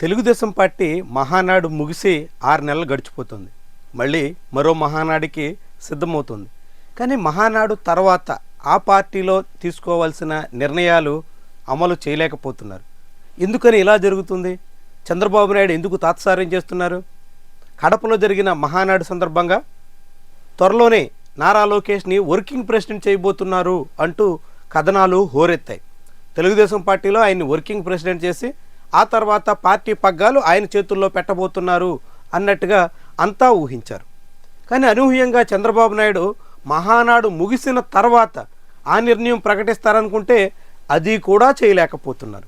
Telugu Desam party Mahanadu ముగిసి ఆరు నెలలు గడిచిపోతుంది. మళ్ళీ మరో మహానాడికి సిద్ధమవుతుంది. కానీ మహానాడు తర్వాత ఆ పార్టీలో తీసుకోవాల్సిన నిర్ణయాలు అమలు చేయలేకపోతున్నారు. ఎందుకని ఇలా జరుగుతుంది? చంద్రబాబు నాయుడు ఎందుకు తాత్సార్యం చేస్తున్నారు? కడపలో జరిగిన మహానాడు సందర్భంగా త్వరలోనే నారా లోకేష్ని వర్కింగ్ ప్రెసిడెంట్ చేయబోతున్నారు అంటూ కథనాలు హోరెత్తాయి. తెలుగుదేశం పార్టీలో ఆయన్ని వర్కింగ్ ప్రెసిడెంట్ చేసి ఆ తర్వాత పార్టీ పగ్గాలు ఆయన చేతుల్లో పెట్టబోతున్నారు అన్నట్టుగా అంతా ఊహించారు. కానీ అనూహ్యంగా చంద్రబాబు నాయుడు మహానాడు ముగిసిన తర్వాత ఆ నిర్ణయం ప్రకటిస్తారనుకుంటే అది కూడా చేయలేకపోతున్నారు.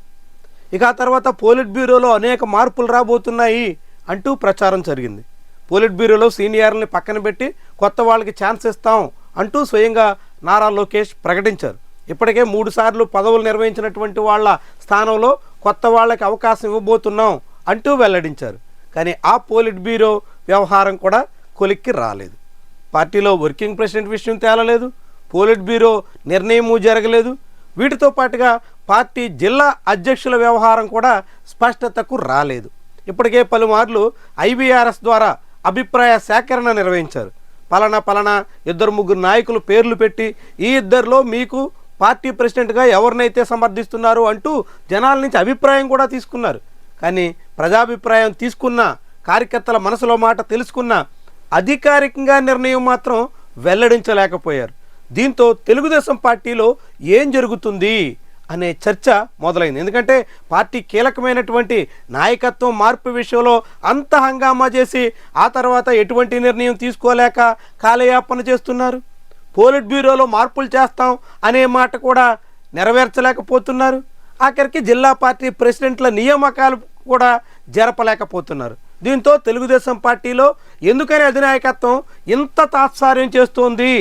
ఇక ఆ తర్వాత పోలిట్ బ్యూరోలో అనేక మార్పులు రాబోతున్నాయి అంటూ ప్రచారం జరిగింది. పోలిట్ బ్యూరోలో సీనియర్లని పక్కన పెట్టి కొత్త వాళ్ళకి ఛాన్స్ ఇస్తాం అంటూ స్వయంగా నారా లోకేష్ ప్రకటించారు. ఇప్పటికే మూడుసార్లు పదవులు నిర్వహించినటువంటి వాళ్ళ స్థానంలో కొత్త వాళ్ళకి అవకాశం ఇవ్వబోతున్నాం అంటూ వెల్లడించారు. కానీ ఆ పోలిట్ బ్యూరో వ్యవహారం కూడా కొలిక్కి రాలేదు. పార్టీలో వర్కింగ్ ప్రెసిడెంట్ విషయం తేలలేదు పోలిట్ బ్యూరో నిర్ణయము జరగలేదు. వీటితో పాటుగా పార్టీ జిల్లా అధ్యక్షుల వ్యవహారం కూడా స్పష్టతకు రాలేదు. ఇప్పటికే పలుమార్లు ఐబీఆర్ఎస్ ద్వారా అభిప్రాయ సేకరణ నిర్వహించారు. పలానా పలానా ఇద్దరు ముగ్గురు నాయకులు పేర్లు పెట్టి ఈ ఇద్దరిలో మీకు పార్టీ ప్రెసిడెంట్గా ఎవరినైతే సమర్థిస్తున్నారు అంటూ జనాల నుంచి అభిప్రాయం కూడా తీసుకున్నారు. కానీ ప్రజాభిప్రాయం తీసుకున్న కార్యకర్తల మనసులో మాట తెలుసుకున్న అధికారికంగా నిర్ణయం మాత్రం వెల్లడించలేకపోయారు. దీంతో తెలుగుదేశం పార్టీలో ఏం జరుగుతుంది అనే చర్చ మొదలైంది. ఎందుకంటే పార్టీ కీలకమైనటువంటి నాయకత్వం మార్పు విషయంలో అంత హంగామా చేసి ఆ తర్వాత ఎటువంటి నిర్ణయం తీసుకోలేక కాలయాపన చేస్తున్నారు? పోలిట్ బ్యూరోలో మార్పులు చేస్తాం అనే మాట కూడా నెరవేర్చలేకపోతున్నారు. ఆఖరికి జిల్లా పార్టీ ప్రెసిడెంట్ల నియామకాలు కూడా జరపలేకపోతున్నారు. దీంతో తెలుగుదేశం పార్టీలో ఎందుకని అధినాయకత్వం ఇంత తాత్సార్యం చేస్తోంది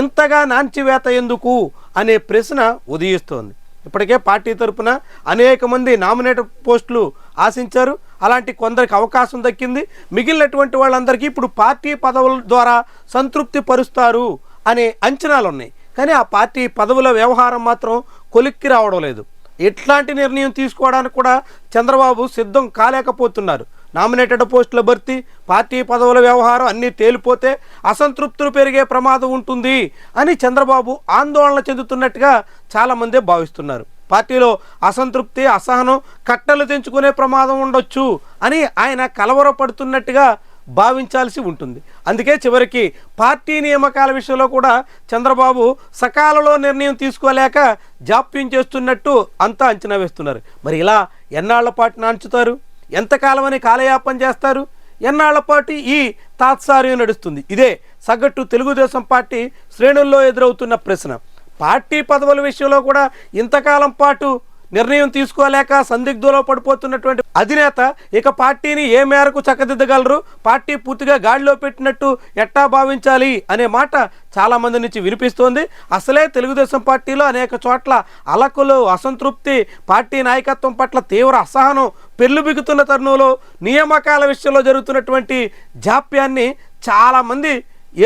ఇంతగా నాంచివేత ఎందుకు అనే ప్రశ్న ఉదయిస్తోంది. ఇప్పటికే పార్టీ తరపున అనేక మంది నామినేట్ పోస్టులు ఆశించారు. అలాంటి కొందరికి అవకాశం దక్కింది. మిగిలినటువంటి వాళ్ళందరికీ ఇప్పుడు పార్టీ పదవుల ద్వారా సంతృప్తి పరుస్తారు అనే అంచనాలు ఉన్నాయి కానీ ఆ పార్టీ పదవుల వ్యవహారం మాత్రం కొలిక్కి రావడం లేదు. ఎట్లాంటి నిర్ణయం తీసుకోవడానికి కూడా చంద్రబాబు సిద్ధం కాలేకపోతున్నారు. నామినేటెడ్ పోస్టుల భర్తీ పార్టీ పదవుల వ్యవహారం అన్నీ తేలిపోతే అసంతృప్తులు పెరిగే ప్రమాదం ఉంటుంది అని చంద్రబాబు ఆందోళన చెందుతున్నట్టుగా చాలామందే భావిస్తున్నారు. పార్టీలో అసంతృప్తి అసహనం కట్టలు తెంచుకునే ప్రమాదం ఉండొచ్చు అని ఆయన కలవరపడుతున్నట్టుగా భావించాల్సి ఉంటుంది. అందుకే చివరికి పార్టీ నియామకాల విషయంలో కూడా చంద్రబాబు సకాలంలో నిర్ణయం తీసుకోలేక జాప్యం చేస్తున్నట్టు అంతా అంచనా వేస్తున్నారు. మరి ఇలా ఎన్నాళ్ళ పాటు నాంచుతారు? ఎంతకాలమని కాలయాపన చేస్తారు? ఎన్నాళ్ళ పాటు ఈ తాత్సార్యం నడుస్తుంది? ఇదే సగటు తెలుగుదేశం పార్టీ శ్రేణుల్లో ఎదురవుతున్న ప్రశ్న. పార్టీ పదవుల విషయంలో కూడా ఇంతకాలం పాటు నిర్ణయం తీసుకోలేక సందిగ్ధంలో పడిపోతున్నటువంటి అధినేత ఇక పార్టీని ఏ మేరకు చక్కదిద్దగలరు? పార్టీ పూర్తిగా గాడిలో పెట్టినట్టు ఎట్టా భావించాలి అనే మాట చాలామంది నుంచి వినిపిస్తోంది. అసలే తెలుగుదేశం పార్టీలో అనేక చోట్ల అలకులు అసంతృప్తి పార్టీ నాయకత్వం పట్ల తీవ్ర అసహనం పెళ్ళిబిగుతున్న తరుణంలో నియామకాల విషయంలో జరుగుతున్నటువంటి జాప్యాన్ని చాలామంది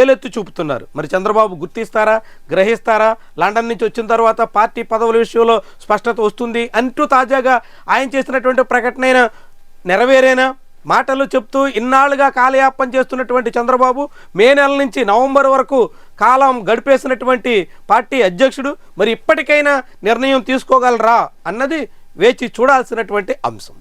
ఏలెత్తి చూపుతున్నారు. మరి చంద్రబాబు గుర్తిస్తారా? గ్రహిస్తారా? లండన్ నుంచి వచ్చిన తర్వాత పార్టీ పదవుల విషయంలో స్పష్టత వస్తుంది అంటూ తాజాగా ఆయన చేసినటువంటి ప్రకటన నెరవేరేనా? మాటలు చెప్తూ ఇన్నాళ్ళుగా కాలయాపం చేస్తున్నటువంటి చంద్రబాబు మే నెల నుంచి నవంబర్ వరకు కాలం గడిపేసినటువంటి పార్టీ అధ్యక్షుడు మరి ఇప్పటికైనా నిర్ణయం తీసుకోగలరా అన్నది వేచి చూడాల్సినటువంటి అంశం.